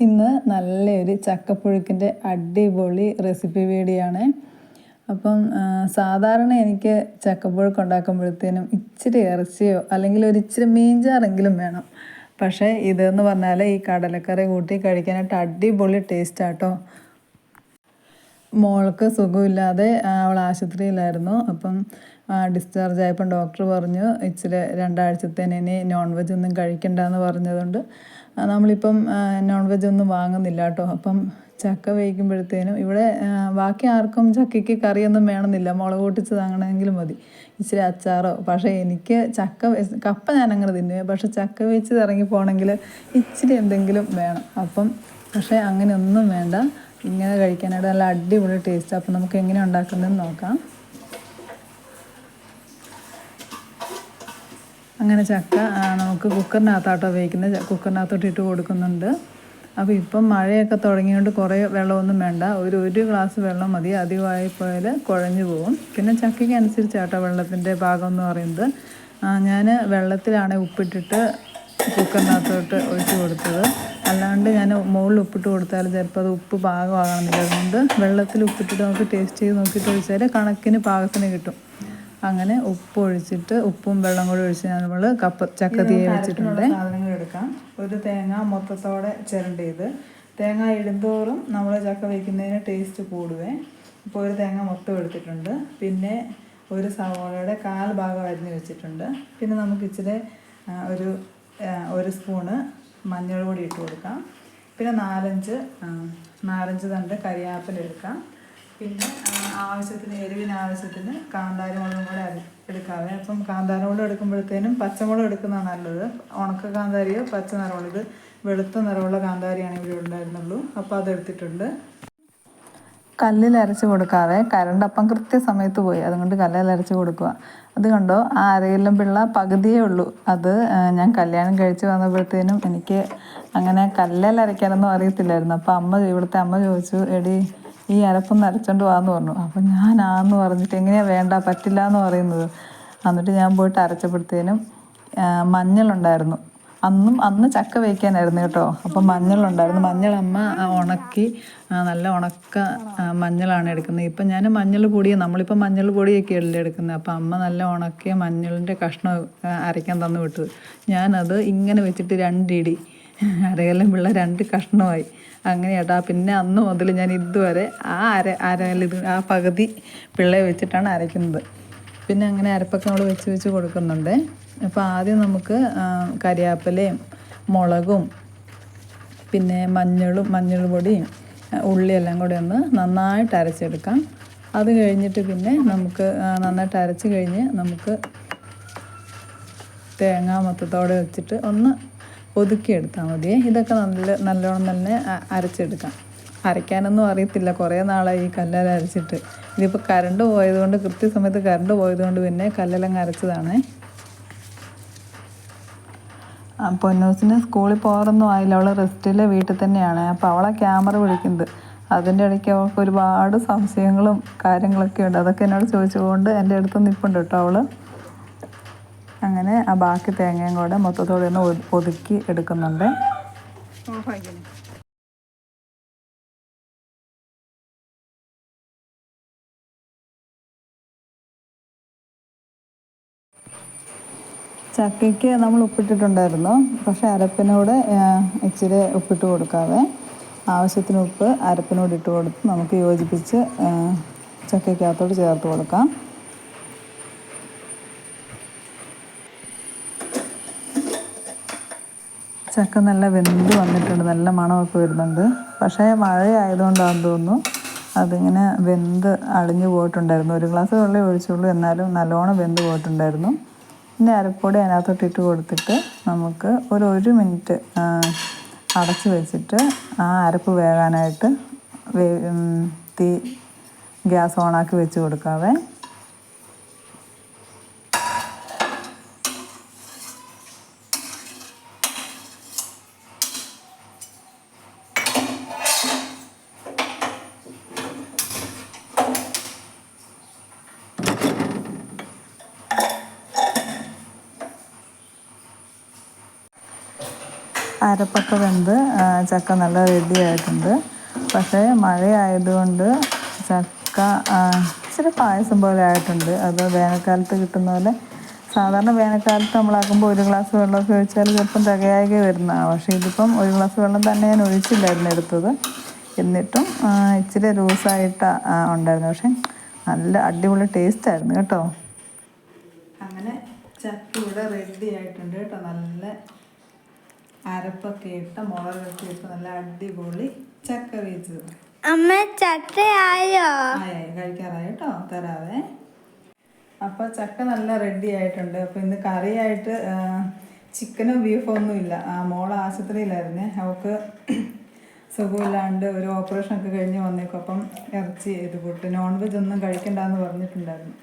ഇന്ന് നല്ലൊരു ചക്കപ്പുഴുക്കിന്റെ അടിപൊളി റെസിപ്പി വീഡിയോ ആണ് അപ്പം സാധാരണ എനിക്ക് ചക്കപ്പുഴുക്ക് ഉണ്ടാക്കുമ്പോഴത്തേനും ഇച്ചിരി ഇറച്ചിയോ അല്ലെങ്കിൽ ഒരു ഇച്ചിരി മീൻചാറെങ്കിലും വേണം. പക്ഷേ ഇതെന്ന് പറഞ്ഞാൽ ഈ കടലക്കറി കൂട്ടി കഴിക്കാനായിട്ട് അടിപൊളി ടേസ്റ്റാട്ടോ മോൾക്ക് സുഖമില്ലാതെ അവൾ ആശുപത്രിയിലായിരുന്നു. അപ്പം ഡിസ്ചാർജ് ആയപ്പോൾ ഡോക്ടർ പറഞ്ഞു ഇച്ചിരി രണ്ടാഴ്ചത്തേന് ഇനി നോൺ വെജ് ഒന്നും കഴിക്കണ്ട എന്ന് പറഞ്ഞതുകൊണ്ട് നമ്മളിപ്പം നോൺ വെജ് ഒന്നും വാങ്ങുന്നില്ല കേട്ടോ. അപ്പം ചക്ക വേവിക്കുമ്പോഴത്തേനും ഇവിടെ ബാക്കി ആർക്കും ചക്കയ്ക്ക് കറിയൊന്നും വേണമെന്നില്ല. മുളക് പൊട്ടിച്ച് താങ്ങണമെങ്കിലും മതി. ഇച്ചിരി അച്ചാറോ. പക്ഷേ എനിക്ക് ചക്ക കപ്പ ഞാൻ അങ്ങനെ തിന്നുവേ പക്ഷെ ചക്ക വെച്ച് ഇറങ്ങി പോകണമെങ്കിൽ ഇച്ചിരി എന്തെങ്കിലും വേണം. അപ്പം പക്ഷേ അങ്ങനെ ഒന്നും വേണ്ട. ഇങ്ങനെ കഴിക്കാനായിട്ട് നല്ല അടിപൊളി ടേസ്റ്റ് അപ്പം നമുക്ക് എങ്ങനെ ഉണ്ടാക്കുന്നതെന്ന് നോക്കാം. അങ്ങനെ ചക്ക നമുക്ക് കുക്കറിനകത്താട്ടോ ച- കുക്കറിനകത്തോട്ട് ഇട്ട് കൊടുക്കുന്നുണ്ട്. അപ്പോൾ ഇപ്പം മഴയൊക്കെ തുടങ്ങിയോണ്ട് കുറേ വെള്ളമൊന്നും വേണ്ട. ഒരു ഒരു ഗ്ലാസ് വെള്ളം മതി. അധികമായി പോയാൽ കുഴഞ്ഞു പോകും പിന്നെ ചക്കയ്ക്ക് അനുസരിച്ചാട്ടോ വെള്ളത്തിന്റെ ഭാഗം എന്ന് പറയുന്നത് ഞാൻ വെള്ളത്തിലാണ് ഉപ്പിട്ടിട്ട് കുക്കറിനകത്തോട്ട് ഒഴിച്ചു കൊടുത്തത്. അല്ലാണ്ട് ഞാൻ മുകളിൽ ഉപ്പിട്ട് കൊടുത്താൽ ചിലപ്പോൾ അത് ഉപ്പ് പാകമാകണമെന്നില്ല അതുകൊണ്ട് വെള്ളത്തിൽ ഉപ്പിട്ടിട്ട് നമുക്ക് ടേസ്റ്റ് ചെയ്ത് നോക്കിയിട്ട് ഒഴിച്ചാൽ കണക്കിന് പാകത്തിന് കിട്ടും. അങ്ങനെ ഉപ്പ് ഒഴിച്ചിട്ട് ഉപ്പും വെള്ളം കൂടി ഒഴിച്ച് നമ്മൾ കപ്പ ചക്ക തീ വെച്ചിട്ടുണ്ട്. സാധനങ്ങൾ എടുക്കാം. ഒരു തേങ്ങ മൊത്തത്തോടെ ചിരണ്ടിയത്. തേങ്ങ ഇടുന്തോറും നമ്മൾ ചക്ക വയ്ക്കുന്നതിന് ടേസ്റ്റ് കൂടുവേ. ഇപ്പോൾ ഒരു തേങ്ങ മൊത്തം എടുത്തിട്ടുണ്ട്. പിന്നെ ഒരു സവോളയുടെ കാൽ ഭാഗം അരിഞ്ഞ് വെച്ചിട്ടുണ്ട്. പിന്നെ നമുക്ക് ഇച്ചിരി ഒരു ഒരു സ്പൂണ് മഞ്ഞൾ പൊടി ഇട്ട് കൊടുക്കാം. പിന്നെ നാലഞ്ച് നാലഞ്ച് തണ്ട് കരിയാപ്പില എടുക്കാം. പിന്നെ ആവശ്യത്തിന് എരിവിന് ആവശ്യത്തിന് കാന്താരിമുളകും കൂടെ എടുക്കാവേ. അപ്പം കാന്താരി മുളക് എടുക്കുമ്പോഴത്തേനും പച്ചമുളക് എടുക്കുന്നതാണ് നല്ലത്. ഉണക്ക കാന്താരിയോ പച്ച നിറമുള്ള ഇത് വെളുത്ത നിറമുള്ള കാന്താരിയാണ് ഇവിടെ ഉണ്ടായിരുന്നുള്ളൂ. അപ്പോൾ അതെടുത്തിട്ടുണ്ട് കല്ലിൽ അരച്ച് കൊടുക്കാതെ കരണ്ടപ്പം കൃത്യസമയത്ത് പോയി. അതുകൊണ്ട് കല്ലിൽ അരച്ച് കൊടുക്കുക. അത് കണ്ടോ? ആ അരയിലും പിള്ള പകുതിയേ ഉള്ളൂ. അത് ഞാൻ കല്യാണം കഴിച്ച് വന്നപ്പോഴത്തേനും എനിക്ക് അങ്ങനെ കല്ലിൽ അരയ്ക്കാനൊന്നും അറിയത്തില്ലായിരുന്നു. അപ്പോൾ അമ്മ ഇവിടുത്തെ അമ്മ ചോദിച്ചു എടി ഈ അരപ്പൊന്ന് അരച്ചോണ്ട് വാന്ന് പറഞ്ഞു. അപ്പം ഞാനാന്ന് പറഞ്ഞിട്ട് എങ്ങനെയാണ് വേണ്ട പറ്റില്ല എന്ന് പറയുന്നത്. എന്നിട്ട് ഞാൻ പോയിട്ട് അരച്ചപ്പോഴത്തേനും മഞ്ഞളുണ്ടായിരുന്നു. അന്നും അന്ന് ചക്ക വയ്ക്കാനായിരുന്നു കേട്ടോ. അപ്പം മഞ്ഞളുണ്ടായിരുന്നു. മഞ്ഞളമ്മ ഉണക്കി നല്ല ഉണക്ക മഞ്ഞളാണ് എടുക്കുന്നത്. ഇപ്പം ഞാൻ മഞ്ഞൾ പൊടി നമ്മളിപ്പോൾ മഞ്ഞൾ പൊടിയൊക്കെ അല്ലേ എടുക്കുന്നത്. അപ്പം അമ്മ നല്ല ഉണക്കിയ മഞ്ഞളിന്റെ കഷ്ണം അരയ്ക്കാൻ തന്നു വിട്ടത്. ഞാനത് ഇങ്ങനെ വെച്ചിട്ട് രണ്ടിടി അരകലം പിള്ള രണ്ട് കഷ്ണമായി. അങ്ങനെ പിന്നെ അന്ന് മുതൽ ഞാൻ ഇതുവരെ ആ അര അരലിത് ആ പകുതി പിള്ളയെ വെച്ചിട്ടാണ് അരയ്ക്കുന്നത്. പിന്നെ അങ്ങനെ അരപ്പൊക്കെ നമ്മൾ വെച്ച് വെച്ച് കൊടുക്കുന്നുണ്ട്. അപ്പോൾ ആദ്യം നമുക്ക് കരിയാപ്പലയും മുളകും പിന്നെ മഞ്ഞളും മഞ്ഞൾ പൊടിയും ഉള്ളിയെല്ലാം കൂടി ഒന്ന് നന്നായിട്ട് അരച്ചെടുക്കാം. അത് കഴിഞ്ഞിട്ട് പിന്നെ നമുക്ക് നന്നായിട്ട് അരച്ച് കഴിഞ്ഞ് നമുക്ക് തേങ്ങാ മൊത്തത്തോടെ വെച്ചിട്ട് ഒന്ന് ഒതുക്കിയെടുത്താൽ മതിയേ ഇതൊക്കെ നല്ല നല്ലോണം തന്നെ അരച്ചെടുക്കാം. അരയ്ക്കാനൊന്നും അറിയത്തില്ല. കുറേ നാളായി ഈ കല്ലല അരച്ചിട്ട്. ഇതിപ്പോൾ കറണ്ട് പോയതുകൊണ്ട് കൃത്യസമയത്ത് കറണ്ട് പോയതുകൊണ്ട് പിന്നെ കല്ലലങ്ങ് അരച്ചതാണ്. പൊന്നൂസിന് സ്കൂളിൽ പോകാറൊന്നും ആയില്ല. അവൾ റെസ്റ്റിൽ വീട്ടിൽ തന്നെയാണ്. അപ്പോൾ അവളെ ക്യാമറ വിളിക്കുന്നത്. അതിന്റെ ഇടയ്ക്ക് അവൾക്ക് ഒരുപാട് സംശയങ്ങളും കാര്യങ്ങളൊക്കെ ഉണ്ട്. അതൊക്കെ എന്നോട് ചോദിച്ചുകൊണ്ട് എന്റെ അടുത്ത് നിൽപ്പുണ്ട് കേട്ടോ അവൾ അങ്ങനെ ആ ബാക്കി തേങ്ങയും കൂടെ മൊത്തത്തോടെ ഒന്ന് ഒതു- ഒതുക്കി എടുക്കുന്നുണ്ട്. ചക്കയ്ക്ക് നമ്മൾ ഉപ്പിട്ടിട്ടുണ്ടായിരുന്നു. പക്ഷേ അരപ്പിനോട് ഇച്ചിരി ഉപ്പിട്ട് കൊടുക്കാതെ ആവശ്യത്തിന് ഉപ്പ് അരപ്പിനോട് ഇട്ട് കൊടുത്ത് നമുക്ക് യോജിപ്പിച്ച് ചക്കയ്ക്കകത്തോട് ചേർത്ത് കൊടുക്കാം. ചക്ക നല്ല വെന്ത് വന്നിട്ടുണ്ട് നല്ല മണമൊക്കെ വരുന്നുണ്ട്. പക്ഷേ മഴയായതുകൊണ്ടാണെന്ന് തോന്നുന്നു അതിങ്ങനെ വെന്ത് അളിഞ്ഞു പോയിട്ടുണ്ടായിരുന്നു. ഒരു ഗ്ലാസ് വെള്ളം ഒഴിച്ചുള്ളൂ എന്നാലും നല്ലോണം വെന്ത് പോയിട്ടുണ്ടായിരുന്നു. പിന്നെ അരപ്പൊടി അതിനകത്തോട്ട് ഇട്ട് കൊടുത്തിട്ട് നമുക്ക് ഒരു ഒരു മിനിറ്റ് അടച്ച് വെച്ചിട്ട് ആ അരപ്പ് വേകാനായിട്ട് തീ ഗ്യാസ് ഓണാക്കി വെച്ച് കൊടുക്കാവേ. അരപ്പൊക്കെ വെന്ത് ചക്ക നല്ല റെഡിയായിട്ടുണ്ട്. പക്ഷേ മഴയായതുകൊണ്ട് ചക്ക ഇച്ചിരി പായസം പോലെ ആയിട്ടുണ്ട്. അത് വേനൽക്കാലത്ത് കിട്ടുന്ന പോലെ സാധാരണ വേനൽക്കാലത്ത് നമ്മളാക്കുമ്പോൾ ഒരു ഗ്ലാസ് വെള്ളമൊക്കെ ഒഴിച്ചാൽ ചിലപ്പം തികയാകെ വരുന്നതാണ് പക്ഷേ ഇതിപ്പം ഒരു ഗ്ലാസ് വെള്ളം തന്നെ ഞാൻ ഒഴിച്ചില്ലായിരുന്നു എടുത്തത്. എന്നിട്ടും ഇച്ചിരി ലൂസായിട്ടാണ് ഉണ്ടായിരുന്നു പക്ഷേ നല്ല അടിപൊളി ടേസ്റ്റ് ആയിരുന്നു കേട്ടോ. അങ്ങനെ ചക്ക ഇവിടെ റെഡി ആയിട്ടുണ്ട് കേട്ടോ. നല്ല അരപ്പൊക്കെ ഇട്ട് മുളകൊക്കെ ഇട്ട് നല്ല അടിപൊളി ചക്ക വീച്ചത് അമ്മ ചക്കയായോ? ആയി കഴിക്കാറായി കേട്ടോ. തരാവേ. അപ്പോൾ ചക്ക നല്ല റെഡി ആയിട്ടുണ്ട്. അപ്പോൾ ഇന്ന് കറിയായിട്ട് ചിക്കനോ ബീഫോ ഒന്നും ഇല്ല. ആ, മോൾ ആശുപത്രിയിലായിരുന്നേ. അവക്ക് സുഖമില്ലാണ്ട് ഒരു ഓപ്പറേഷൻ ഒക്കെ കഴിഞ്ഞ് വന്നേക്കും. അപ്പം ഇറച്ചി ഇത് കൂട്ട് നോൺ വെജ് ഒന്നും കഴിക്കണ്ടെന്ന് പറഞ്ഞിട്ടുണ്ടായിരുന്നു.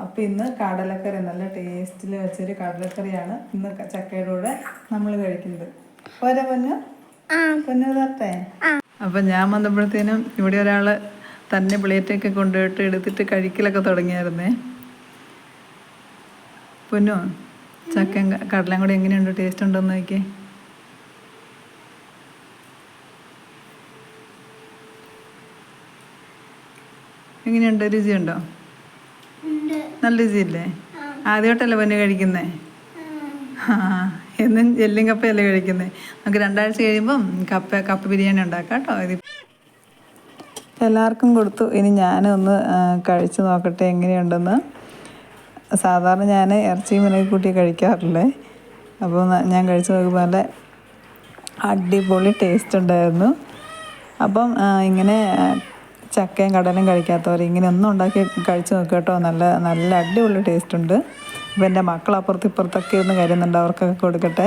അപ്പോൾ ഇന്ന് കടലക്കറി നല്ല ടേസ്റ്റിൽ വെച്ചൊരു കടലക്കറിയാണ് ഇന്ന് ചക്കയുടെ കൂടെ നമ്മൾ കഴിക്കുന്നത്. പോരാ പൊന്നു? പൊന്നു തരട്ടെ അപ്പം ഞാൻ വന്നപ്പോഴത്തേനും ഇവിടെ ഒരാൾ തന്നെ പ്ലേറ്റൊക്കെ കൊണ്ടുപോയിട്ട് എടുത്തിട്ട് കഴിക്കലൊക്കെ തുടങ്ങിയായിരുന്നേ. പൊന്നു ചക്കയും കടലം കടലയും കൂടി എങ്ങനെയുണ്ട്? ടേസ്റ്റ് ഉണ്ടോന്ന് നോക്കിയേ. എങ്ങനെയുണ്ട്? രുചിയുണ്ടോ? നല്ല രുചിയില്ലേ? ആദ്യമായിട്ടല്ലേ പൊന്നു കഴിക്കുന്നേ? എന്നും എല്ലും കപ്പയല്ലേ കഴിക്കുന്നത് നമുക്ക് രണ്ടാഴ്ച കഴിയുമ്പം കപ്പ കപ്പ ബിരിയാണി ഉണ്ടാക്കാം കേട്ടോ. ഇത് എല്ലാവർക്കും കൊടുത്തു. ഇനി ഞാനൊന്ന് കഴിച്ച് നോക്കട്ടെ എങ്ങനെയുണ്ടെന്ന്. സാധാരണ ഞാൻ ഇറച്ചി മീനൊക്കെ കൂട്ടി കഴിക്കാറില്ലേ? അപ്പോൾ ഞാൻ കഴിച്ച് നോക്കുമ്പോൾ നല്ല അടിപൊളി ടേസ്റ്റ് ഉണ്ടായിരുന്നു. അപ്പം ഇങ്ങനെ ചക്കയും കടലും കഴിക്കാത്തവർ ഇങ്ങനെ ഒന്നും ഉണ്ടാക്കി കഴിച്ച് നോക്കുക കേട്ടോ. നല്ല നല്ല അടിപൊളി ടേസ്റ്റ് ഉണ്ട്. അപ്പോൾ എന്റെ മക്കൾ അപ്പുറത്ത് ഇപ്പുറത്തൊക്കെ ഇരുന്ന് കരുതുന്നുണ്ട് അവർക്കൊക്കെ കൊടുക്കട്ടെ.